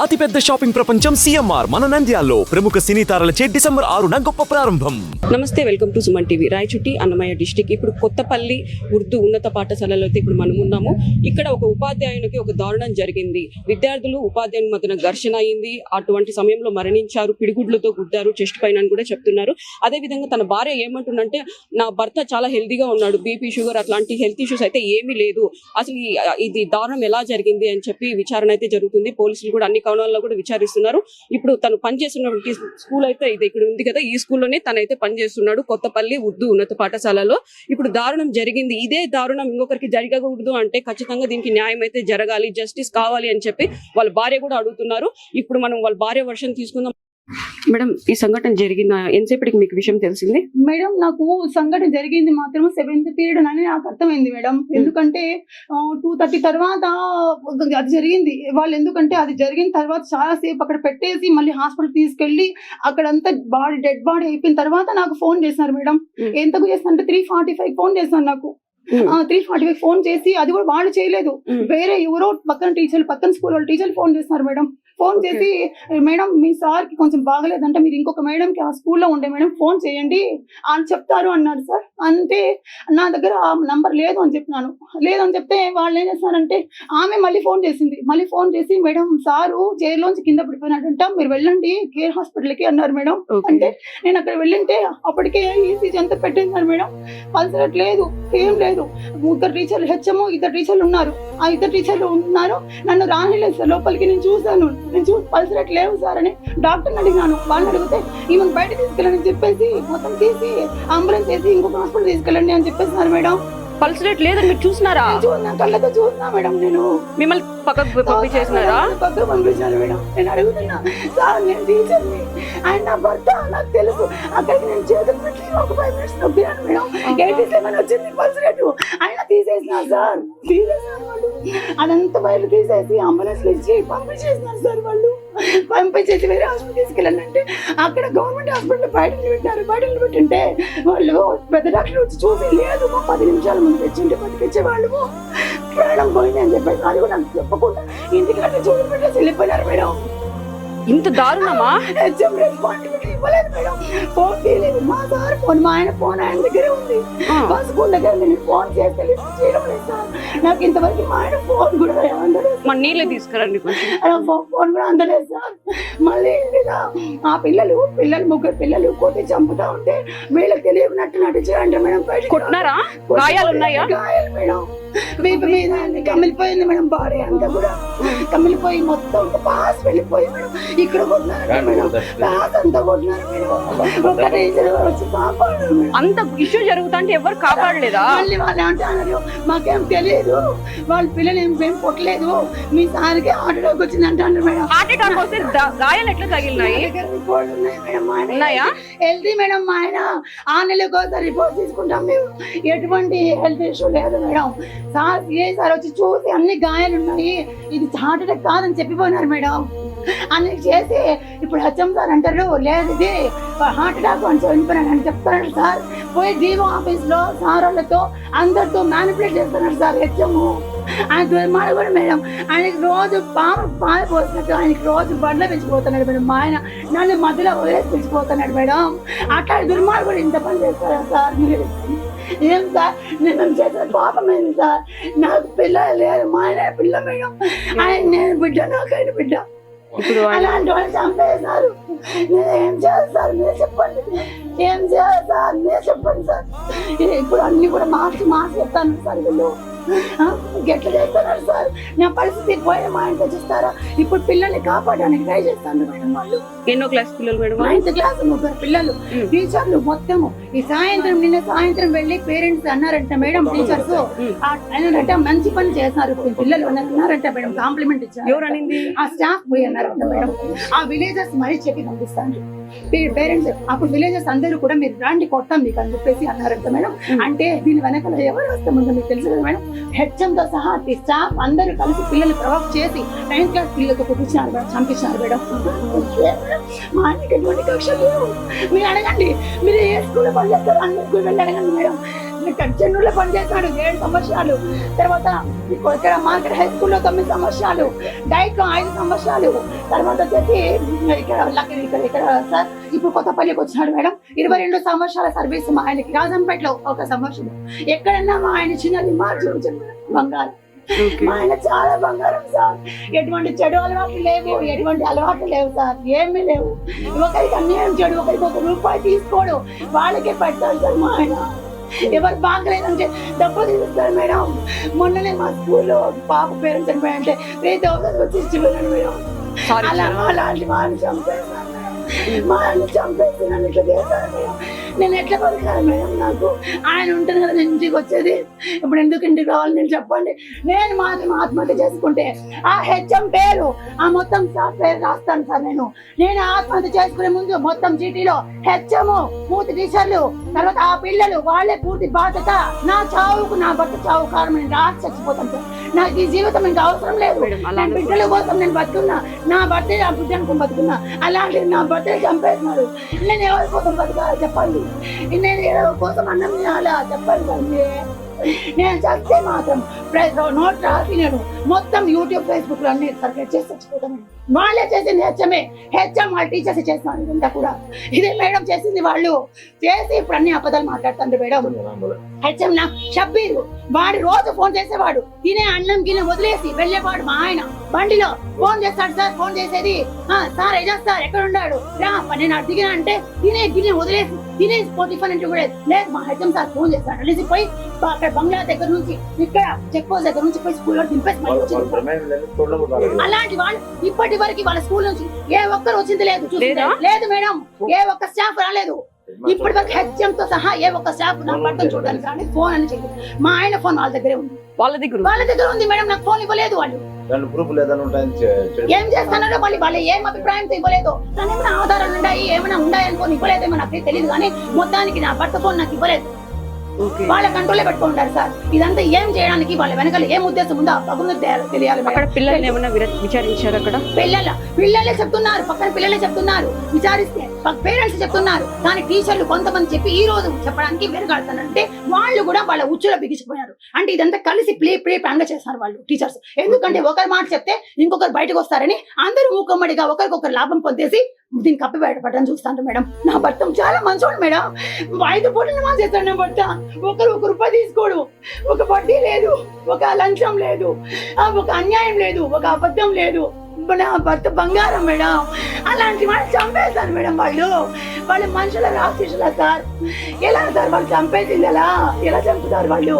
అతిపెద్ద షాపింగ్ ప్రపంచం సిఎంఆర్ మన నంద్యాల్లో ప్రముఖ సినీ తారలచే డిసెంబర్ ఆరున గొప్ప ప్రారంభం. నమస్తే welcome to Suman TV. Rayachoti Annamayya district. ఇప్పుడు కొత్తపల్లి ఉర్దూ ఉన్నత పాఠశాలలో అయితే ఇప్పుడు మనం ఉన్నాము. ఇక్కడ ఒక ఉపాధ్యాయునికి ఒక దారుణం జరిగింది. విద్యార్థులు ఉపాధ్యాయుని మధ్యన ఘర్షణ అయింది. అటువంటి సమయంలో మరణించారు. పిడిగుడ్లతో గుద్దారు. చెస్ట్ పైన అని కూడా చెప్తున్నారు. అదే విధంగా తన భార్య ఏమంటుందంటే నా భర్త చాలా హెల్తీగా ఉన్నాడు. బీపీ షుగర్ అట్లాంటి హెల్త్ ఇష్యూస్ అయితే ఏమీ లేదు. అసలు ఇది దారుణం ఎలా జరిగింది? అని చెప్పి విచారణ అయితే జరుగుతుంది. పోలీసులు కూడా అన్ని కోణాల్లో కూడా విచారిస్తున్నారు. ఇప్పుడు తను పనిచేస్తున్నటువంటి స్కూల్ అయితే ఇది ఇక్కడ ఉంది కదా. ఈ స్కూల్లోనే తనైతే పనిచేస్తున్నాడు కొత్తపల్లి ఉర్దూ ఉన్నత పాఠశాలలో. ఇప్పుడు దారుణం జరిగింది. ఇదే దారుణం ఇంకొకరికి జరగకూడదు అంటే ఖచ్చితంగా దీనికి న్యాయం అయితే జరగాలి జస్టిస్ కావాలి అని చెప్పి వాళ్ళ భార్య కూడా అడుగుతున్నారు. ఇప్పుడు మనం వాళ్ళ భార్య వర్షం తీసుకుందాం. మేడం ఈ సంఘటన జరిగిన ఎంతసేపటికి మీకు విషయం తెలిసింది? మేడం నాకు సంఘటన జరిగింది మాత్రం సెవెంత్ పీరియడ్ అని నాకు అర్థమైంది మేడం. ఎందుకంటే టూ థర్టీ తర్వాత అది జరిగింది. వాళ్ళు ఎందుకంటే అది జరిగిన తర్వాత చాలా సేపు అక్కడ పెట్టేసి మళ్ళీ హాస్పిటల్ తీసుకెళ్ళి అక్కడంతా బాడీ డెడ్ బాడీ అయిపోయిన తర్వాత నాకు ఫోన్ చేసినారు మేడం. ఎంతకు చేస్తారంటే త్రీ ఫార్టీ ఫైవ్ ఫోన్ చేస్తాను నాకు. త్రీ ఫార్టీ ఫైవ్ ఫోన్ చేసి అది కూడా వాళ్ళు చేయలేదు. వేరే ఎవరో పక్కన టీచర్లు పక్కన స్కూల్ వాళ్ళు టీచర్లు ఫోన్ చేస్తున్నారు మేడం. ఫోన్. చేసి మేడం మీ సార్కి కొంచెం బాగలేదంటే మీరు ఇంకొక మేడం కి ఆ స్కూల్లో ఉండే మేడం ఫోన్ చేయండి అని చెప్తారు అన్నారు సార్. అంటే నా దగ్గర ఆ నంబర్ లేదు అని చెప్పినాను. లేదు అని చెప్తే వాళ్ళు ఏం చేస్తున్నారంటే ఆమె మళ్ళీ ఫోన్ చేసింది. మళ్ళీ ఫోన్ చేసి మేడం సారు చైర్లోంచి కింద పడిపోయినాడంట మీరు వెళ్ళండి కేర్ హాస్పిటల్కి అన్నారు మేడం. అంటే నేను అక్కడ వెళ్ళింటే అప్పటికే ఈసీజీ అంతా పెట్టేశారు మేడం. పల్సరేట్ లేదు ఏం లేదు. ఇద్దరు టీచర్లు హెచ్ఎం ఇద్దరు టీచర్లు ఉన్నారు. ఆ ఇద్దరు టీచర్లు ఉన్నారు. నన్ను రానిలేదు సార్ లోపలికి నేను చూశాను. నుంచి పల్స్ రేట్ లేవు సార్ అని డాక్టర్ని అడిగినాను వాళ్ళని అడిగితే ఈమెను బయట తీసుకెళ్ళని చెప్పేసి మొత్తం తీసి అంబులెన్స్ వేసి ఇంకొక హాస్పిటల్ తీసుకెళ్ళండి అని చెప్పేసినారు మేడం. పల్స్ రేట్ లేదని మీరు చూసినారా? నేను చూసిన కళ్ళతో చూసినా మేడం నేను? మిమ్మల్ని పక్కకు పంపించేసినారా? పక్కకు పంపించాను మేడం. నేను అడుగుతున్నా సార్ నేను టీచర్ని. ఆయన నా భర్త నాకు తెలుసు. అక్కడికి నేను చేతులు పెట్టి ఒక ఫైవ్ మినిట్స్ నొప్పినాను మేడం. ఎయిటీ సెవెన్ వచ్చింది పల్స్ రేటు ఆయన తీసేసిన సార్. తీసేసినారు వాళ్ళు అదంతా బయలు తీసేసి అంబులెన్స్ ఇచ్చి పంపించేసినారు సార్ వాళ్ళు. పంపించేసి వేరే హాస్పిటల్ తీసుకెళ్ళండి అంటే అక్కడ గవర్నమెంట్ హాస్పిటల్ బయట నిలబెట్టారు బయట నిలబెట్టింటే వాళ్ళు పెద్ద డాక్టర్ వచ్చి చూసి లేదు మా పది నిమిషాల ముందు తెచ్చింటే బతికిచ్చే వాళ్ళు ప్రాణం పోయింది అని చెప్పేసి అది కూడా నాకు చెప్పకుండా ఇంటికి అంటే చూసి పెట్టేసి వెళ్ళిపోయినారు మేడం. ఇంత దారుణమా? హెచ్ఎం రెస్పాన్సిబిలిటీ ఇవ్వలేదు మేడం. ఫోన్ తీయలేదు మా సార్ ఫోన్ మా ఆయన ఫోన్ ఆయన దగ్గరే ఉంది. మా స్కూల్ దగ్గర నేను ఫోన్ చేస్తే చేయడం లేదు సార్. నాకు ఇంతవరకు మా ఆయన ఫోన్ కూడా అందలేదు. మన నీళ్ళే తీసుకురండి ఫోన్ కూడా అందలేదు సార్. మళ్ళీ లేదా ఆ పిల్లలు పిల్లలు ముగ్గురు పిల్లలు కొట్టి చంపుతా ఉంటే వీళ్ళకి తెలియనట్టు నటించారంట మేడం కొట్టినారా? గాయాలు ఉన్నాయా? గాయాలు మేడం. వీపు మీద కమిలిపోయింది మేడం బాడీ అంతా కూడా. కమిలిపోయి మొత్తం పాస్ వెళ్ళిపోయి మేడం. ఇక్కడ కొట్టినారు మేడం. పాస్ అంతా కొట్టినారు మేడం. ఒక టీచర్ వచ్చి కాపాడారు అంత ఇష్యూ జరుగుతుంటే ఎవరు కాపాడలేదా? మళ్ళీ వాళ్ళు అంటున్నారు మాకేం తెలియదు వాళ్ళ పిల్లలు ఏం కొట్టలేదు మీ సార్కి ఆటోలోకి వచ్చింది అంటారు మేడం. హార్ట్ అటాక్ వస్తే గాయాలు ఎట్లా తగిలినాయి? ఉన్నాయా హెల్తీ మేడం మా ఆయన ఆ నెలకు ఒకసారి రిపోర్ట్ తీసుకుంటాం మేము. ఎటువంటి హెల్త్ ఇష్యూ లేదు మేడం. సార్ ఏ సార్ వచ్చి చూసి అన్ని గాయాలు ఉన్నాయి. ఇది హార్ట్ అటాక్ కాదని చెప్పిపోయినారు మేడం. అని చేసి ఇప్పుడు హెచ్ఎం సార్ అంటారు లేదు ఇది హార్ట్ అటాక్ అని చనిపోయినాడు అని చెప్తున్నాడు సార్. పోయి జీవో ఆఫీస్లో సార్ వాళ్ళతో అందరితో మ్యానిపులేట్ చేస్తున్నాడు సార్ హెచ్ఎం ఆయన దుర్మార్గుడు కూడా మేడం. ఆయనకి రోజు పాము పాలు పోసినట్టు ఆయనకి రోజు బండ్లు పెంచిపోతున్నాడు మేడం. మా ఆయన నన్ను మధ్యలో వదిలేసి పెంచిపోతున్నాడు మేడం. అట్లా దుర్మార్గుడు ఇంత పని చేస్తారా సార్. మీరు ఏం సార్? నేను చేసిన పాపమేంది సార్? నాకు పిల్లలు లేరు మా ఆయన పిల్ల మేడం. ఆయన నేను బిడ్డ నాకు ఆయన బిడ్డ. ఇప్పుడు ఆయన అలాంటి వాళ్ళు చంపేశారు. నేను ఏం చేయాలి సార్? మీరు చెప్పండి. ఏం చేయాలి సార్? మీరు చెప్పండి సార్. ఇప్పుడు అన్ని కూడా మార్చి మార్చి చెప్తాను సార్ వీళ్ళు. ఎట్లా చేస్తున్నారు సార్. నా పరిస్థితి పోయిన మా ఇంట్లో చూస్తారా? ఇప్పుడు పిల్లల్ని కాపాడడానికి ట్రై చేస్తాను మేడం వాళ్ళు. ఎన్నో క్లాస్ పిల్లలు మేడం నైన్త్ క్లాస్ ముగ్గురు పిల్లలు. టీచర్లు మొత్తము. ఈ సాయంత్రం నిన్న సాయంత్రం వెళ్ళి పేరెంట్స్ అన్నారంట మేడం టీచర్స్. అన్నారంట మంచి పని చేస్తున్నారు. మీ పిల్లలు అని అన్నారంట మేడం కాంప్లిమెంట్ ఇచ్చారు. ఎవరు అనింది? ఆ స్టాఫ్ పోయి అన్నారంట మేడం. ఆ విలేజెస్ మరీ చెప్పి పంపిస్తాను పేరెంట్స్ అప్పుడు విలేజెస్ అందరూ కూడా మీరు రాండి కొట్టాం మీకు అని చెప్పేసి అన్నారంట మేడం. అంటే దీని వెనకాల ఎవరు వస్తామందో మీకు తెలుసు కదా మేడం? హెచ్ఎం తో సహా స్టాఫ్ అందరూ కలిసి పిల్లలు ప్రొవోక్ చేసి నైన్త్ క్లాస్ పిల్లలతో కొట్టించినారు మేడం చంపించినారు మేడం. మా ఆయనకి ఎటువంటి మీరు అడగండి మీరు ఏ స్కూల్లో పనిచేస్తారో అన్ని స్కూల్ వెళ్ళి అడగండి మేడం. చెన్నూరులో పనిచేస్తాడు. ఏడు సంవత్సరాలు. తర్వాత ఇక్కడ ఇక్కడ మార్కెట్ హై స్కూల్లో తొమ్మిది సంవత్సరాలు. డైట్లో ఐదు సంవత్సరాలు. తర్వాత వచ్చేసి ఇక్కడ ఇక్కడ ఇక్కడ సార్ ఇప్పుడు కొత్తపల్లికి వచ్చినాడు మేడం. ఇరవై రెండు సంవత్సరాల సర్వీస్ మా ఆయనకి. రాజంపేటలో ఒక సంవత్సరం. ఎక్కడన్నా మా ఆయన చిన్నది మార్చి బంగారం. మా ఆయన చాలా బంగారం సార్. ఎటువంటి చెడు అలవాట్లు లేవు. ఎటువంటి అలవాట్లు లేవు సార్. ఏమీ లేవు. ఒకరికి అన్యాయం చెడు ఒకరికి ఒక రూపాయి తీసుకోడు. వాళ్ళకే పెడతాడు సార్ మా ఆయన. ఎవరు బాగలేదంటే డబ్బు తీస్తారు మేడం. మొన్ననే మా స్కూల్లో పాప పేరెంట్స్ చనిపోయారంటే త్రీ థౌసండ్ వచ్చి మేడం. అలా అలాంటి వాళ్ళని చంపేస్తాను మా ఆయన చంపేసి నన్ను ఇట్లా చేశారు మేడం. నేను ఎట్లా బతకాలి మేడం నాకు? ఆయన ఉంటుంది కదా నేను ఇంటికి వచ్చేది. ఇప్పుడు ఎందుకు ఇంటికి రావాలి? నేను చెప్పండి. నేను మాత్రం ఆత్మహత్య చేసుకుంటే ఆ హెచ్ఎం పేరు ఆ మొత్తం సార్ పేరు రాస్తాను సార్ నేను. నేను ఆత్మహత్య చేసుకునే ముందు మొత్తం చీటీలో హెచ్ఎం పూర్తి టీచర్లు తర్వాత ఆ పిల్లలు వాళ్ళే పూర్తి బాధ్యత. నా చావుకు నా భర్త చావు కారణం నేను రాసి చచ్చిపోతాను సార్. నాకు ఈ జీవితం ఇంకా అవసరం లేదు. నేను బిడ్డల కోసం నేను బతుకున్నా. నా భర్తే నా బిడ్డ అనుకుని బతుకున్నా. అలాంటి నా భర్తే చంపేస్తున్నారు నేను ఎవరి కోసం బతకాలి? చెప్పండి. నేను ఏదో కోసం అన్నం తినాలా చెప్పండి సార్ నేను చస్తే మాత్రం ప్రెస్ నోట్ రాసి నేను మొత్తం యూట్యూబ్ ఫేస్బుక్లో అన్ని సర్క్యులేట్ చేసి చచ్చిపోతాను వాళ్ళే చేసింది హెచ్ఎంఏ హెచ్ఎం వాళ్ళ టీచర్స్ చేస్తున్నారు ఇదంతా కూడా. ఇదే మేడం చేసింది వాళ్ళు. చేసి ఇప్పుడు అన్ని అబద్ధాలు మాట్లాడుతుంది మేడం. హెచ్ఎం నా షబ్బీర్. వాడు రోజు ఫోన్ చేసేవాడు. తినే అన్నం గిన్నె వదిలేసి వెళ్ళేవాడు మా ఆయన. బండిలో ఫోన్ చేస్తాడు సార్ ఫోన్ చేసేది. "ఆ, సార్ ఏజాజ్ సార్ ఎక్కడ ఉన్నాడు? రా నేను అటు దిగిన అంటే తినే గిన్నె వదిలేసి తినేసి పోటీ అంటే కూడా లేదు. మా హెచ్ఎం సార్ ఫోన్ చేస్తాడు. అనేసి పోయి అక్కడ బంగ్లా దగ్గర నుంచి ఇక్కడ చెక్ పోస్ట్ దగ్గర నుంచి పోయి స్కూల్లో దింపేసి అలాంటి వాళ్ళు ఇప్పటి వరకు వాళ్ళ స్కూల్ నుంచి ఏ ఒక్కరు వచ్చింది లేదు చూసిందే. లేదా? మేడం. ఏ ఒక్క స్టాఫ్ రాలేదు. ఇప్పటి వరకు హెచ్ఎం తో సహా ఏ ఒక్క స్టాఫ్ నా భర్తను చూడడానికి కానీ ఫోన్ అని చేయలేదు మా ఆయన ఫోన్ వాళ్ళ దగ్గరే ఉంది. వాళ్ళ దగ్గర ఉంది. వాళ్ళ దగ్గర ఉంది మేడం. నాకు ఫోన్ ఇవ్వలేదు వాళ్ళు. దాని ప్రూఫ్ లేదని ఉంటాయని చె- చెడు- ఏం చేస్తున్నారో వాళ్ళు వాళ్ళు ఏం అభిప్రాయంతో ఇవ్వలేదు దాని ఏమైనా ఆధారాలు ఉన్నాయి ఏమైనా ఉన్నాయనుకోని ఇవ్వలేదేమో నాకు తెలియదు కానీ మొత్తానికి నా భర్త ఫోన్ నాకు ఇవ్వలేదు. వాళ్ళ కంట్రోలే పెట్టుకుంటారు సార్. ఇదంతా ఏం చేయడానికి వాళ్ళ వెనకాల ఏం ఉద్దేశం ఉందో పగులు తెలియాలి అక్కడ. పిల్లల్ని ఏమన్నా విచారించారు అక్కడ? పిల్లల పిల్లలే చెప్తున్నారు. పక్కన పిల్లలే చెప్తున్నారు. విచారిస్తే పేరెంట్స్ చెప్తున్నారు. కానీ టీచర్లు కొంతమంది చెప్పి ఈ రోజు చెప్పడానికి వెనుకాడుతానంటే వాళ్ళు కూడా వాళ్ళ ఉచ్చులో బిగించిపోయారు. అంటే ఇదంతా కలిసి ప్లే ప్లే ప్లాన్గా చేస్తారు వాళ్ళు టీచర్స్. ఎందుకంటే ఒకరి మాట చెప్తే ఇంకొకరు బయటకు వస్తారని అందరూ మూకమ్మడిగా ఒకరికొకరు లాభం పొందేసి దీన్ని కప్పి బయటపడని చూస్తాను మేడం. నా భర్త చాలా మంచోడు మేడం. ఐదు పూటలు మా చేస్తాడు నా భర్త. ఒకరు ఒక రూపాయి తీసుకోడు. ఒక వడ్డీ లేదు. ఒక లంచం లేదు. ఒక అన్యాయం లేదు. ఒక అబద్ధం లేదు. నా భర్త బంగారం మేడం. అలాంటి వాళ్ళు చంపేశారు మేడం వాళ్ళు. వాళ్ళు మనుషుల రాక్షసుల సార్. ఎలా సార్ వాళ్ళు చంపేసింది ఎలా ఎలా చంపుతారు వాళ్ళు?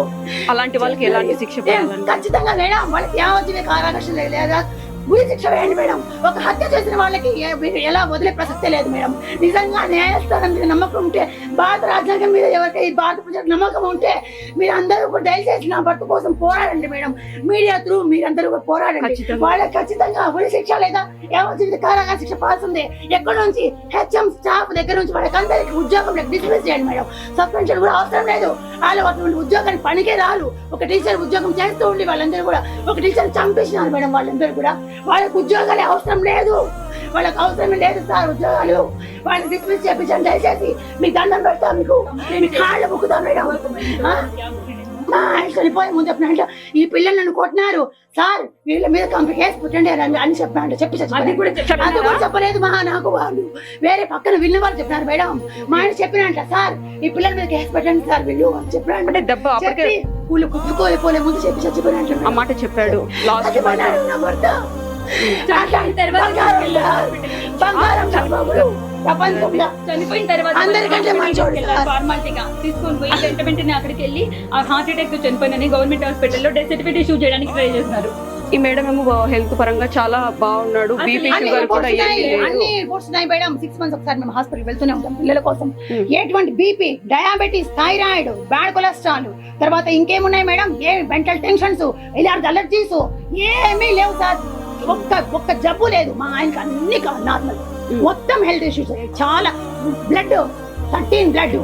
అలాంటి వాళ్ళకి ఎలాంటి శిక్ష ఖచ్చితంగా మేడం. వాళ్ళకి యావజ్జీవ కారాకర్షణ లేదా? గురి శిక్ష వేయండి మేడం. ఒక హత్య చేసిన వాళ్ళకి ఏ- ఎలా వదిలే ప్రసక్తే లేదు మేడం. నిజంగా న్యాయస్థానం మీద నమ్మకం ఉంటే భారత రాజ్యాంగం మీద ఎవరికి భారత ప్రజలకు నమ్మకం ఉంటే మీరు అందరూ కూడా దయచేసి నా భర్త కోసం పోరాడండి మేడం. మీడియా త్రూ మీరందరూ కూడా పోరాడండి. వాళ్ళకి ఖచ్చితంగా ఉరి శిక్ష లేదా యావజ్జీవిత కారాగార శిక్ష పాల్సిందే. ఎక్కడ నుంచి? హెచ్ఎం స్టాఫ్ దగ్గర నుంచి వాళ్ళకి అందరికి ఉద్యోగం డిస్మిస్ చేయండి మేడం. సస్పెన్షన్ కూడా అవసరం లేదు. వాళ్ళు అటువంటి ఉద్యోగానికి పనికే రాలు ఒక టీచర్ ఉద్యోగం చేస్తూ ఉండి వాళ్ళందరూ కూడా ఒక టీచర్ చంపేసినారు మేడం వాళ్ళందరూ కూడా. వాళ్ళకి ఉద్యోగాలే అవసరం లేదు. వాళ్ళకి అవసరం లేదు సార్ ఉద్యోగాలు. వాళ్ళని డిస్మిస్ చేపించండి దయచేసి మీ దండం పెడతా మీకు. మీ కాళ్ళు ముక్కుతా మేడం. చనిపోయే ముందు చెప్పినట్టు ఈ పిల్లలు నన్ను కొట్టినారు. సార్ వీళ్ళ మీద కంపెనీ కేసు పుట్టండి అని అని చెప్పినట్టు చెప్పి. అది కూడా చెప్పలేదు మా నాకు వాళ్ళు. వేరే పక్కన విన్న వాళ్ళు చెప్పినారు మేడం. మా ఆయన చెప్పినంట సార్ ఈ పిల్లల మీద కేసు పెట్టండి సార్ వీళ్ళు అని చెప్పినారు అంటే దెబ్బ అప్పటికే చెప్పి వీళ్ళు కుట్టుకోలేపోలే ముందు చెప్పి చచ్చిపోయినట్టు ఆ మాట చెప్పాడు. లాస్ట్ మాట చచ్చిపోయినాడు నా భర్త అట్లాంటి బంగారం సార్. బంగారం నా బాబులు. ప్రపంచంలో చనిపోయిన తర్వాత అందరికంటే మంచోడు. సార్. ఫార్మాలిటీగా తీసుకొని పోయి వెంట వెంటనే అక్కడికి వెళ్ళి ఆ హార్ట్ అటాక్తో చనిపోయినని గవర్నమెంట్ హాస్పిటల్లో డెత్ సర్టిఫికేట్ ఇష్యూ చేయడానికి ట్రై చేస్తున్నారు. ఈ మేడం ఏమో హెల్త్ పరంగా చాలా బాగున్నాడు. బీపీ అన్ని షుగర్ కూడా reports ఏమీ ఉన్నాయి, లేదు. అన్ని రిపోర్ట్స్ ఉన్నాయి మేడం. సిక్స్ మంత్స్ ఒకసారి మేము హాస్పిటల్ వెళ్తూనే ఉంటాం పిల్లల కోసం. ఎటువంటి BP diabetes thyroid bad cholesterol తర్వాత ఇంకేమున్నాయి మేడం? ఏ మెంటల్ టెన్షన్స్ ఇలాంటి అలర్జీస్ ఏమీ లేవు సార్. ఒక్క ఒక్క జబ్బు లేదు. మా ఆయనకి అన్ని నార్మల్. మొత్తం హెల్త్ ఇష్యూస్ చాలా బ్లడ్ థర్టీన్ బ్లడ్.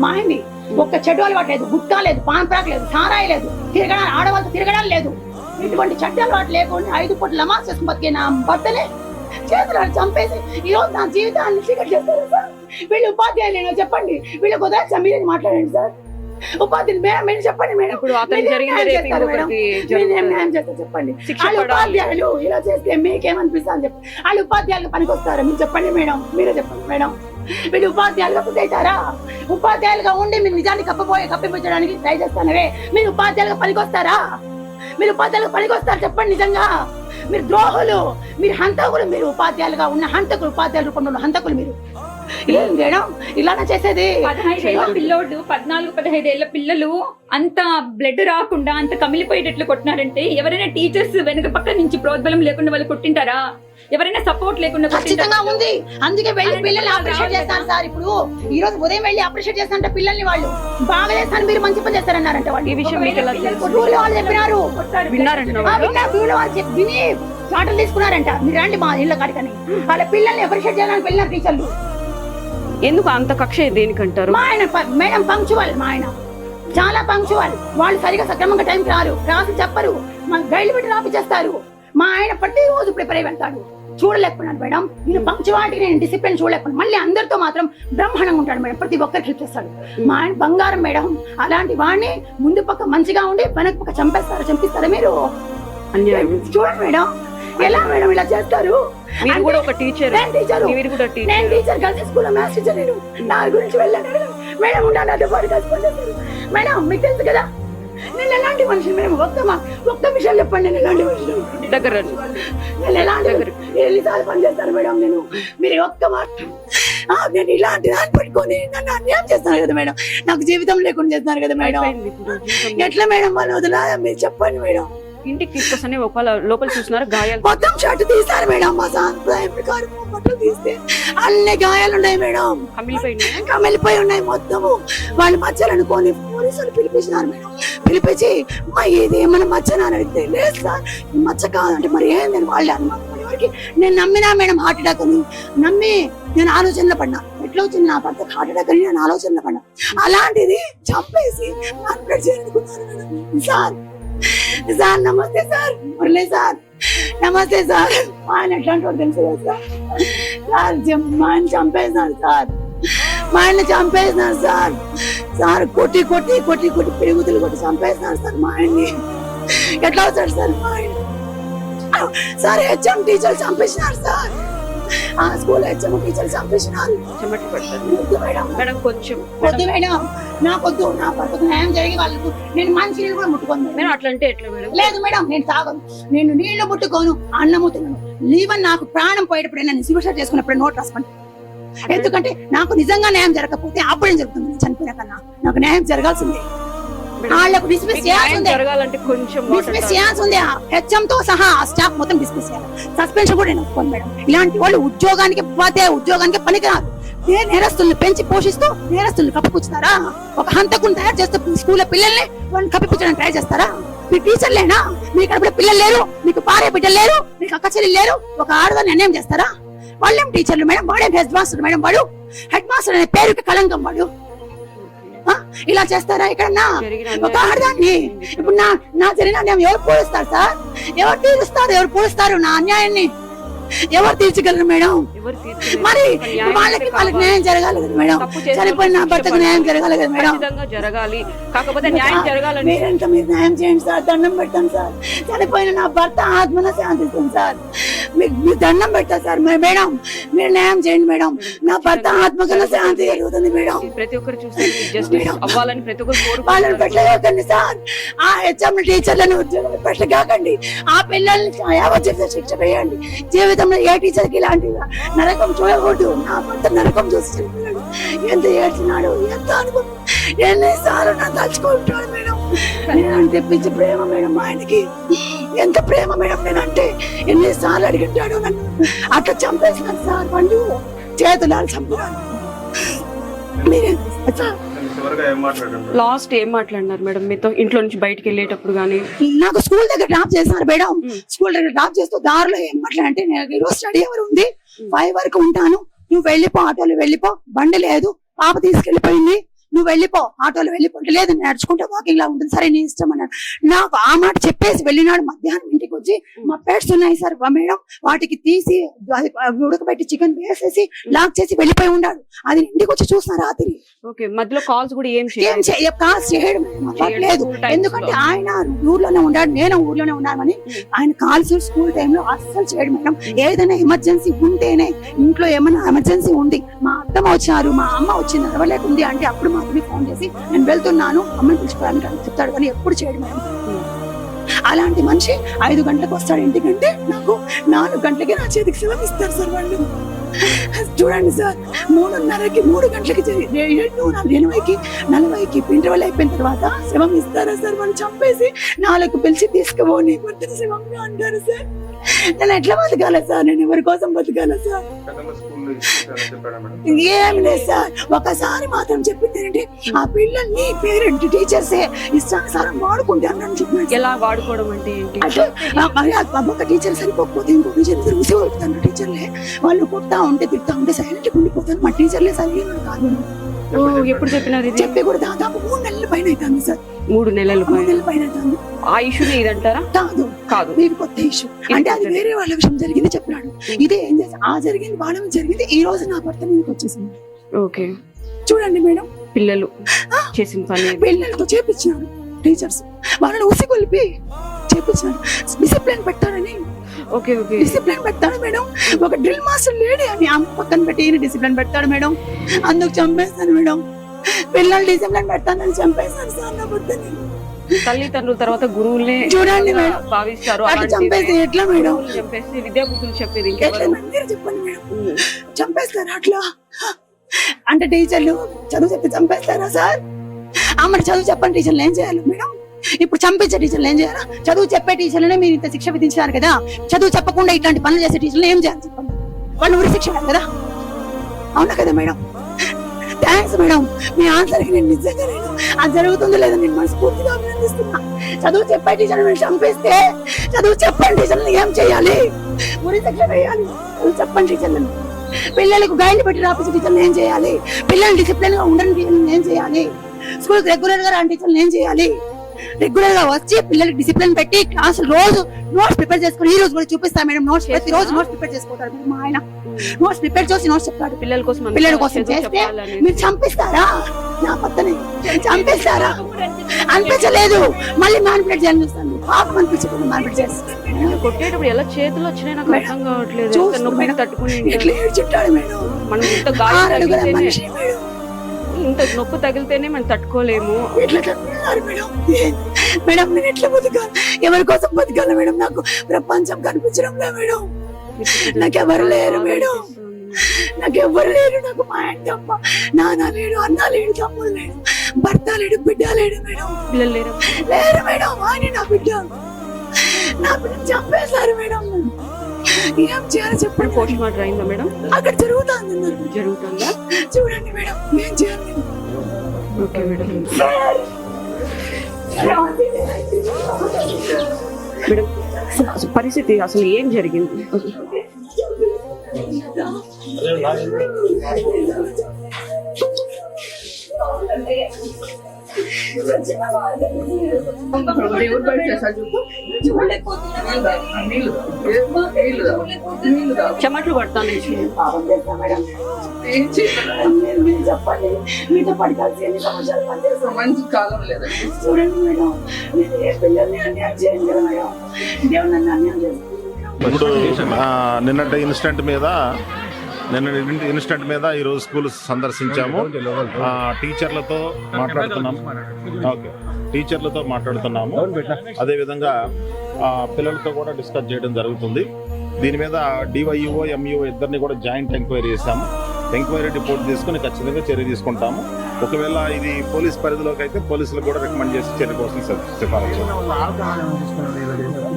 మా ఆయన్ని ఒక్క చెడు అలవాటు లేదు. గుట్కా లేదు పాన్ప్రాక్ లేదు సారాయి లేదు. తిరగడానికి ఆడవాళ్ళతో తిరగడం లేదు. ఇటువంటి చెడ్డ అలవాటు లేకుండా ఐదు పూట లమాజ్ చేసుకుని బతికే నా భర్తనే చేతులు చంపేసి ఈ రోజు నా జీవితాన్ని చీకటి చేస్తారు సార్? వీళ్ళు ఉపాధ్యాయులేనా? చెప్పండి. వీళ్ళకి ఉదయం మీరే మాట్లాడండి సార్? ఉపాధ్యాయులు మేడం మీరు చెప్పండి మేడం. మీరేం న్యాయం చేస్తారు మేడం? మీరేం చెప్పండి. వాళ్ళు. ఉపాధ్యాయులు ఇలా చేస్తే మీకేమనిపిస్తుంది అని చెప్పి వాళ్ళు ఉపాధ్యాయులు పనికొస్తారా? మీరు చెప్పండి మేడం. మీరే చెప్పండి మేడం. వీళ్ళు ఉపాధ్యాయులుగా పుట్టేశారా ఉపాధ్యాయులుగా ఉండి మీరు నిజాన్ని కప్పబోయే కప్పిపుచ్చడానికి ట్రై చేస్తానవే మీరు ఉపాధ్యాయులుగా పనికొస్తారా? మీరు ఉపాధ్యాయులుగా పనికొస్తారు చెప్పండి నిజంగా. మీరు ద్రోహులు. మీరు హంతకులు మీరు ఉపాధ్యాయులుగా ఉన్న హంతకులు ఉపాధ్యాయులు రూపంలో ఉన్న హంతకులు మీరు. ఏం ఇలానే చేసేది? పదహైదేళ్ళ పిల్లోడు పద్నాలుగు పదహైదేళ్ళ పిల్లలు అంత బ్లడ్ రాకుండా అంత కమిలిపోయేటట్లు కొట్టినారంటే ఎవరైనా టీచర్స్ వెనక పక్క నుంచి ప్రోద్బలం లేకుండా వాళ్ళు కొట్టింటారా? ఎవరైనా సపోర్ట్ లేకుండా ఖచ్చితంగా? ఉంది. అందుకే వెళ్ళి పిల్లల్ని అప్రిషియేట్ చేస్తాను సార్ ఇప్పుడు. ఈ రోజు ఉదయం వెళ్ళి అప్రిషియేట్ చేస్తానంటే పిల్లల్ని వాళ్ళు. బాగా చేస్తాను మీరు మంచి పని చేస్తారన్నారంట వాళ్ళు. ఈ విషయం మీకు ఎలా తెలుసు? ఊళ్ళో వాళ్ళు చెప్పినారు. విని చాటలు తీసుకున్నారంట. మీరు రండి మా ఇళ్ళ కాడికని. వాళ్ళ పిల్లల్ని అప్రిషియేట్ చేయాలని వెళ్ళినారు టీచర్లు. ఎందుకు అంత కక్ష దేనికంటారు? మా ఆయన ప- మేడం పంక్చువల్ మా ఆయన. చాలా పంక్చువల్. వాళ్ళు సరిగా సక్రమంగా టైంకి రారు. రాసి చెప్పరు. మన గైడ్లు పెట్టి రాపిచ్చేస్తారు. మా ఆయన ప్రతి రోజు ప్రిపేర్ అయి వెళ్తాడు. చూడలేకపోయినాడు మేడం. నేను పంక్చువాలిటీ నేను డిసిప్లిన్ చూడలేకపోయినా. మళ్ళీ అందరితో మాత్రం బ్రహ్మాండంగా ఉంటాడు మేడం. ప్రతి ఒక్కరికి హెల్ప్ చేస్తాడు. మా ఆయన బంగారం మేడం. అలాంటి వాడిని ముందు పక్క మంచిగా ఉండి వెనక పక్క చంపేస్తారా. చంపిస్తారా మీరు? అన్యాయం. చూడండి మేడం. ఎలా మేడం ఇలా చేస్తారు? మీరు కూడా ఒక టీచర్ నేను టీచరు మీరు కూడా నేను టీచర్ టీచర్ కలిసి స్కూల్లో మ్యాథ్స్ టీచర్ నేను. నా గురించి వెళ్ళాను మేడం. ఉండాలి అదే పాటు కలిసి పనిచేస్తారు మేడం మీకు తెలుసు కదా నేను ఎలాంటి మనిషి మేడం? ఒక్క ఒక్క విషయం చెప్పండి నేను ఎలాంటి మనిషి దగ్గర. నేను ఎలాంటి దగ్గర. ఎన్నిసార్లు పని చేస్తాను మేడం నేను? మీరు ఒక్క మాట నేను ఇలాంటి దాన్ని పెట్టుకొని నన్ను అన్యాయం చేస్తాను కదా మేడం. నాకు జీవితం లేకుండా చేస్తున్నారు కదా మేడం. ఎట్లా మేడం వాళ్ళు వదిలా మీరు చెప్పండి మేడం. ఇంటికి తీసుకొస్తానే ఒకవేళ లోపల చూసినారా గాయాలు? మొత్తం షర్ట్ తీస్తారు మేడం మా సాంప్రదాయం ప్రకారం బట్టలు తీస్తే. అన్ని గాయాలు ఉన్నాయి మేడం. కమిలిపోయింది కమిలిపోయి ఉన్నాయి మొత్తము. వాళ్ళు మచ్చలు అనుకోని పోలీసులు పిలిపించినారు మేడం. పిలిపించి మా ఇది ఏమైనా మచ్చనా? అని అడిగితే లేదు సార్ మచ్చ కాదంటే మరి ఏందని వాళ్ళే అనుమానం పడేవారికి నేను నమ్మినా మేడం హార్ట్ అటాక్ అని. నమ్మి నేను ఆలోచనలో పడినా ఎట్లా వచ్చింది నా భర్తకు హార్ట్ అటాక్ అని నేను ఆలోచనలో పడినా అలాంటిది చంపేసి సార్ సార్ నమస్తే సార్ మురళి సార్ నమస్తే సార్ ఆయన ఎట్లాంటి వాడు తెలుసు కదా సార్ సార్ జం- మా ఆయన చంపేసినారు సార్ మా ఆయన చంపేసినారు సార్ సార్ కొట్టి కొట్టి కొట్టి కొట్టి పెరుగుతులు కొట్టి చంపేసినారు సార్ మా ఆయన్ని ఎట్లా వచ్చాడు సార్ మా ఆయన సార్ హెచ్ఎం టీచర్ చంపేసినారు సార్ ఆ స్కూల్ హెచ్ఎం టీచర్ చంపేసినారు. మేడం కొంచెం వద్దు మేడం నాకొద్దు నా భర్తకు న్యాయం జరిగి వాళ్ళకు నేను మంచి నీళ్ళు కూడా ముట్టుకోను మేడం. మేడం అట్లా అంటే ఎట్లా మేడం? లేదు మేడం నేను తాగను నేను నీళ్ళు ముట్టుకోను అన్నము తినను ఈవెన్ నాకు ప్రాణం పోయేటప్పుడు నేను సివిషర్ చేసుకున్నప్పుడు నోట్ రాసుకోండి ఎందుకంటే నాకు నిజంగా న్యాయం జరగకపోతే అప్పుడేం జరుగుతుంది? చనిపోయిన కన్నా నాకు న్యాయం జరగాల్సిందే. వాళ్ళకు డిస్మిస్ చేయాల్సిందే జరగాలంటే కొంచెం వాటర్ డిస్మిస్ చేయాల్సిందే హెచ్ఎం తో సహా ఆ స్టాఫ్ మొత్తం డిస్మిస్ చేయాలి. సస్పెన్షన్ కూడా నేను ఒప్పుకోను మేడం. ఇలాంటి వాళ్ళు ఉద్యోగానికి పోతే ఉద్యోగానికి పనికిరాదు. ఏ నేరస్తుల్ని పెంచి పోషిస్తూ నేరస్తుల్ని కప్పిపుచ్చుతారా? ఒక హంతకుని తయారు చేస్తే స్కూల్లో పిల్లల్ని వాళ్ళని కప్పిపుచ్చడానికి ట్రై చేస్తారా? మీ టీచర్లేనా? మీకు అప్పుడు పిల్లలు లేరు మీకు భార్య బిడ్డలు లేరు మీకు అక్క చెల్లెలు లేరు ఒక ఆడదాన్ని అన్యాయం చేస్తారా? వాళ్ళేం టీచర్లు మేడం? వాడేం హెడ్ మాస్టర్ మేడం వాడు? హెడ్ మాస్టర్ అనే పేరుకి కళంకం వాడు? ఇలా చేస్తారా జరిగిన ఒక ఆడదాన్ని. ఇప్పుడు నా నా జరిగిన ఎవరు పోలుస్తారు సార్? ఎవరు తీరుస్తారు? ఎవరు పోలుస్తారు నా అన్యాయాన్ని? ఎవరు తీర్చగలరు మేడం. మరి వాళ్ళకి వాళ్ళకి. న్యాయం జరగాలి కదా మేడం? చనిపోయిన నా భర్తకు న్యాయం. జరగాలి కదా మేడం? జరగాలి. కాకపోతే న్యాయం జరగాలంటే మీరెంత మీరు న్యాయం చేయండి సార్. దండం పెడతాను సార్. చనిపోయిన నా భర్త ఆత్మన శాంతిస్తుంది సార్. మీకు దండం పెడతా సార్ మేడం మీరు న్యాయం చేయండి మేడం. నా భర్త ఆత్మకన్నా శాంతి కలుగుతుంది మేడం. ప్రతి ఒక్కరు చూస్తే జస్టిస్ అవ్వాలని ప్రతి ఒక్కరు వాళ్ళని పెట్టలేకండి సార్. ఆ హెచ్ఎం టీచర్లను ఉద్యోగం పెట్టగాకండి ఆ పిల్లల్ని యావజ్జీవిత శిక్ష వేయండి. జీవితంలో ఏ టీచర్కి ఇలాంటి నరకం చూడకూడదు. నా భర్త నరకం చూసి చనిపోయాడు ఎంత ఏడ్చినాడు ఎంత అనుకో ఎన్నిసార్లు నా తలుచుకుంటాడు మేడం. నేను తెప్పించి ప్రేమ మేడం మా ఆయనకి. ఎంత ప్రేమ మేడం నేనంటే ఎన్నిసార్లు అడిగింటాడు నన్ను. అట్లా చంపేసినాడు సార్ పండు చేతులాలు మాట్లాడండి లాస్ట్ ఏం మాట్లాడినారు మేడం మీతో? ఇంట్లో నుంచి బయటికి వెళ్ళేటప్పుడు కానీ నాకు స్కూల్ దగ్గర డ్రాప్ చేశారు మేడం. స్కూల్ దగ్గర డ్రాప్ చేస్తూ దారిలో ఏం మాట్లాడంటే నేను ఈరోజు స్టడీ ఎవరు ఉంది. ఫైవ్ వరకు ఉంటాను. నువ్వు వెళ్ళిపో ఆటోలో వెళ్ళిపో. బండి లేదు. పాప తీసుకెళ్ళిపోయింది నువ్వు వెళ్ళిపో ఆటోలో వెళ్ళిపో. అంటే, లేదు నడుచుకుంటే వాకింగ్ లా ఉంటుంది. సరే నీ ఇష్టం అన్నాడు. నాకు ఆ మాట చెప్పేసి వెళ్ళినాడు. మధ్యాహ్నం ఇంటికి వచ్చి మా పెట్స్ ఉన్నాయి సార్ మేడం వాటికి తీసి ఉడకబెట్టి చికెన్ వేసేసి లాక్ చేసి వెళ్ళిపోయి ఉన్నాడు అది ఇంటికి వచ్చి చూసిన రాత్రి. ఓకే మధ్యలో కాల్స్ కూడా ఏం చేయ చేయడం లేదు. ఎందుకంటే. ఆయన ఊర్లోనే ఉన్నాడు నేను ఊర్లోనే ఉన్నానని ఆయన కాల్స్ స్కూల్ టైంలో అస్సలు చేయడం మేడం. ఏదైనా ఎమర్జెన్సీ ఉంటేనే ఇంట్లో ఏమైనా ఎమర్జెన్సీ ఉంది మా అత్తమ్మ వచ్చారు మా అమ్మ వచ్చి నడవలేకుంది అంటే అప్పుడు మాత్రమే ఫోన్ చేసి నేను వెళ్తున్నాను అమ్మని పిలుచుకోవడానికి అని చెప్తాడు. కానీ ఎప్పుడు చేయడం మేడం. అలాంటి మనిషి ఐదు గంటలకు వస్తాడు ఇంటికంటే నాకు నాలుగు గంటలకి నా చేతికి సెలవు ఇస్తారు సార్ వాళ్ళు. చూడండి సార్ మూడున్నరకి మూడు గంటలకి రెండు ఎనభైకి నలభైకి ఇంటర్వెల్ అయిపోయిన తర్వాత శవం ఇస్తారా సార్ మనం చంపేసి నాలుగు పిలిచి తీసుకుపోని పొద్దున శవంగా అంటారు సార్. నేను ఎట్లా బతకాలా సార్? నేను ఎవరి కోసం బతకాలా సార్? ఏం లేదు సార్. ఒకసారి మాత్రం చెప్పింది ఏంటి ఆ పిల్లల్ని పేరెంట్ టీచర్సే ఇష్టానుసారం వాడుకుంటాను అని చెప్పినాడు ఎలా వాడుకోవడం అంటే ఏంటి? అంటే ఒక టీచర్ సరిపోకపోతే ఇంకో టీచర్ ఉసి వదులుతాను టీచర్లే వాళ్ళు కొడతా ఉంటే తిడతా ఉంటే సైలెంట్ ఉండిపోతాను మా టీచర్లే సరైన కాదు. ఎప్పుడు చెప్పినారు ఇది? చెప్పి కూడా దాదాపు మూడు నెలల పైన అవుతుంది సార్. మూడు నెలల మూడు నెలల పైన అవుతుంది. ఆ ఇష్యూని ఇదంటారా కాదు. కాదు. ఇది కొత్త ఇష్యూ. అంటే అది వేరే వాళ్ళ విషయం జరిగింది చెప్పినాడు. ఇదే ఏం చేసి ఆ జరిగింది వాళ్ళ మీద జరిగింది. ఈ రోజు నా భర్త మీదకి వచ్చేసింది. ఓకే. చూడండి మేడం. పిల్లలు చేసిన పని. పిల్లలతో చేపించినాడు టీచర్స్. వాళ్ళని ఉసిగొలిపి చేపించినాడు. డిసిప్లిన్ పెట్టారని ఓకే ఓకే. డిసిప్లిన్ పెడతాడు మేడం. ఒక డ్రిల్ మాస్టర్ లేడీ అని అమ్మ పక్కన పెట్టి డిసిప్లిన్ పెడతాడు మేడం. అందుకు చంపేస్తాను మేడం. పిల్లలు డిసిప్లిన్ పెడతానని చంపేస్తాను సార్ నా భర్తని తల్లిదండ్రుల తర్వాత గురువులే చూడండి మేడం. భావిస్తారు. చంపేస్తే ఎట్లా మేడం? చంపేసి విద్యా బుద్ధులు చెప్పేది చెప్పండి మేడం. చంపేస్తారా అట్లా? అంటే టీచర్లు చదువు చెప్పి చంపేస్తారా సార్? మరి చదువు చెప్పండి టీచర్లు ఏం చేయాలి మేడం? ఇప్పుడు చంపించే టీచర్లు ఏం చేయాలా? చదువు చెప్పే టీచర్లనే మీరు ఇంత శిక్ష విధించారు కదా? చదువు చెప్పకుండా ఇట్లాంటి పనులు చేసే టీచర్లు ఏం చేయాలి చెప్పండి? వాళ్ళు ఉరి శిక్ష కదా? అవునా కదా మేడం? Thanks madam. మీ ఆన్సర్కి నేను నిజంగా నేను అది జరుగుతుందో లేదో నేను మనస్ఫూర్తిగా అభినందిస్తున్నా. చదువు చెప్పే టీచర్లు చంపేస్తే చదువు చెప్పండి టీచర్ని ఏం చేయాలి? ఉరి శిక్ష వేయాలి. చదువు చెప్పండి టీచర్లను పిల్లలకు గైడ్ పెట్టి రాపించే టీచర్లు ఏం చేయాలి? పిల్లలు డిసిప్లిన్గా ఉండని టీచర్లు ఏం చేయాలి? స్కూల్కి రెగ్యులర్గా రాని టీచర్లు ఏం చేయాలి? రెగ్యులర్గా వచ్చి పిల్లలకి డిసిప్లిన్ పెట్టి క్లాస్ రోజు నోట్స్ ప్రిపేర్ చేసుకుని ఈ రోజు కూడా చూపిస్తా మేడం నోట్స్ ప్రతి రోజు నోట్స్ ప్రిపేర్ చేసుకుంటారు మా ఆయన. నోట్స్ ప్రిపేర్ చేసి నోట్స్ చెప్తాడు. పిల్లల కోసం పిల్లల కోసం చేస్తే. మీరు చంపిస్తారా? నా పక్కనే చంపేస్తారా? అనిపించలేదు. మళ్ళీ మ్యానిపులేట్ చేయాలని చూస్తాను. పాపం అనిపించకుండా మ్యానిపులేట్ చేస్తాను. కొట్టేటప్పుడు ఎలా చేతులు వచ్చినాయి నాకు అర్థం కావట్లేదు. తట్టుకుని ఏడ్చుంటాడు మేడం? మనం ఇంత గాయం ఇంత నొప్పి తగిలితేనే మనం తట్టుకోలేము. మేడం? మేడం నేను ఎట్లా బతకాలి? ఎవరి కోసం బతకాలి మేడం? నాకు ప్రపంచం కనిపించడం లే మేడం. నాకెవరు లేరు మేడం. నాకెవ్వరు లేరు. నాకు మా ఆయన తప్ప నాన్న లేడు అన్న లేడు తమ్ముడు లేడు భర్త లేడు బిడ్డ లేడు మేడం. పిల్లలు లేరు? లేరు మేడం. ఆయన నా బిడ్డ. నా బిడ్డ చంపేశారు మేడం. ఏం చేయాలి చెప్పండి. పోస్ట్ మార్టం అయిందా మేడం? అక్కడ జరుగుతుంది జరుగుతుందా? చూడండి మేడం. ఏం చేయాలి ఓకే మేడం మేడం అసలు పరిస్థితి అసలు ఏం జరిగింది చెమట్లు పడతాను. పాపం చెప్పండి మీతో ఎన్ని సంవత్సరాలు పనిచేస్తాం మంచి కాలం లేదండి చూడండి మేడం నేను ఏ పిల్లల్ని అన్యాయం చేయండి కదా మేడం దేవుడు నన్ను అన్యాయం ఇప్పుడు నిన్నటి ఇన్సిడెంట్ మీద నిన్న ఇన్సిడెంట్ మీద ఈరోజు స్కూల్ సందర్శించాము. టీచర్లతో మాట్లాడుతున్నాం. ఓకే టీచర్లతో మాట్లాడుతున్నాము. అదేవిధంగా ఆ, పిల్లలతో కూడా డిస్కస్ చేయడం జరుగుతుంది. దీని మీద డివైఓ ఎంఈఓ ఇద్దరిని కూడా జాయింట్ ఎంక్వైరీ చేశాము. ఎంక్వైరీ రిపోర్ట్ తీసుకుని ఖచ్చితంగా చర్య తీసుకుంటాము. ఒకవేళ ఇది పోలీస్ పరిధిలోకి అయితే పోలీసులకు కూడా రికమెండ్ చేసి చర్య కోసం సిఫ- సిఫారసు.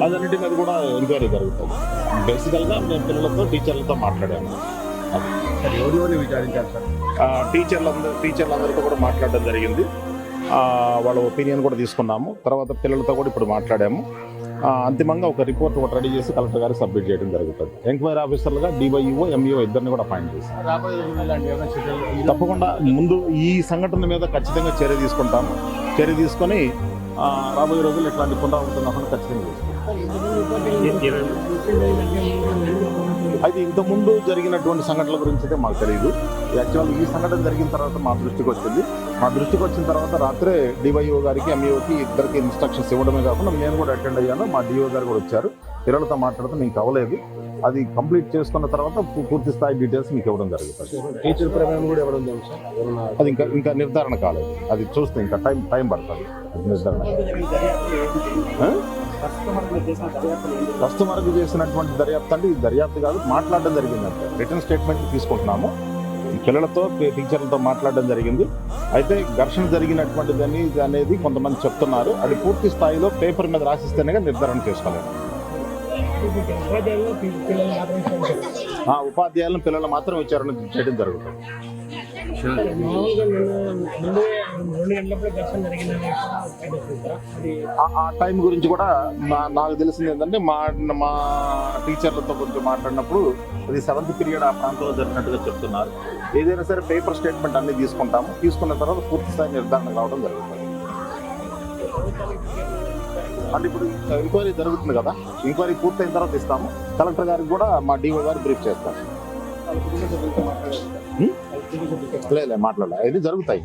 అదన్నిటి మీద కూడా ఎంక్వైరీ జరుగుతుంది. బేసికల్గా మేము పిల్లలతో టీచర్లతో మాట్లాడాము. టీచర్లందరూ టీచర్లందరితో కూడా మాట్లాడడం జరిగింది. వాళ్ళ ఒపీనియన్ కూడా తీసుకున్నాము. తర్వాత పిల్లలతో కూడా ఇప్పుడు మాట్లాడాము. అంతిమంగా ఒక రిపోర్ట్ ఒకటి రెడీ చేసి కలెక్టర్ గారికి సబ్మిట్ చేయడం జరుగుతుంది. ఎంక్వైరీ ఆఫీసర్లుగా డివైఓ ఎంఈఓ ఇద్దరిని కూడా అపాయింట్ చేసి తప్పకుండా ముందు ఈ సంఘటన మీద ఖచ్చితంగా చర్య తీసుకుంటాము. చర్య తీసుకొని రాబోయే రోజులు ఇట్లాంటి పునరావృతం కాకుండా ఖచ్చితంగా చేసుకుంటాం. అయితే ఇంతకుముందు జరిగినటువంటి సంఘటనల గురించి అయితే మాకు తెలియదు యాక్చువల్ ఈ సంఘటన జరిగిన తర్వాత మా దృష్టికి వచ్చింది. మా దృష్టికి వచ్చిన తర్వాత రాత్రే డివైఓ గారికి ఎంఈఓకి ఇద్దరికి ఇన్స్ట్రక్షన్స్ ఇవ్వడమే కాకుండా నేను కూడా అటెండ్ అయ్యాను. మా డిఓ గారు కూడా వచ్చారు. పిల్లలతో మాట్లాడితే మీకు అవ్వలేదు అది కంప్లీట్ చేసుకున్న తర్వాత పూర్తి స్థాయి డీటెయిల్స్ మీకు ఇవ్వడం జరుగుతుంది టీచర్ ప్రమేయం కూడా సార్ ఎవరన్నా అది ఇంకా ఇంకా నిర్ధారణ కాలేదు. అది చూస్తే ఇంకా టైం టైం పడుతుంది. నిర్ధారణ. ఫస్ట్ వరకు చేసినటువంటి దర్యాప్తు అంటే ఇది దర్యాప్తు కాదు మాట్లాడడం జరిగింది అంతే. రిటర్న్ స్టేట్మెంట్ తీసుకుంటున్నాము. ఈ పిల్లలతో టీచర్లతో మాట్లాడడం జరిగింది. అయితే ఘర్షణ జరిగినటువంటిది అని ఇది అనేది కొంతమంది చెప్తున్నారు. అది పూర్తి స్థాయిలో పేపర్ మీద రాసిస్తేనే నిర్ధారణ చేసుకోలేదు ఆ ఉపాధ్యాయులను పిల్లలు మాత్రం విచారణ చేయడం జరుగుతుంది. ఆ- టైం గురించి కూడా నాకు తెలిసింది ఏంటంటే మా మా టీచర్లతో కొంచెం మాట్లాడినప్పుడు అది సెవెంత్ పీరియడ్ ఆ ప్రాంతంలో జరిగినట్టుగా చెప్తున్నారు. ఏదైనా సరే పేపర్ స్టేట్మెంట్ అన్ని తీసుకుంటాము. తీసుకున్న తర్వాత పూర్తి స్థాయి నిర్ధారణ రావడం జరుగుతుంది. అంటే ఇప్పుడు ఎంక్వైరీ జరుగుతుంది కదా. ఎంక్వైరీ పూర్తయిన తర్వాత ఇస్తాము. కలెక్టర్ గారికి కూడా మా డిఓ గారు బ్రీఫ్ చేస్తాం లేదు మాట్లాడలేదు ఇది జరుగుతాయి.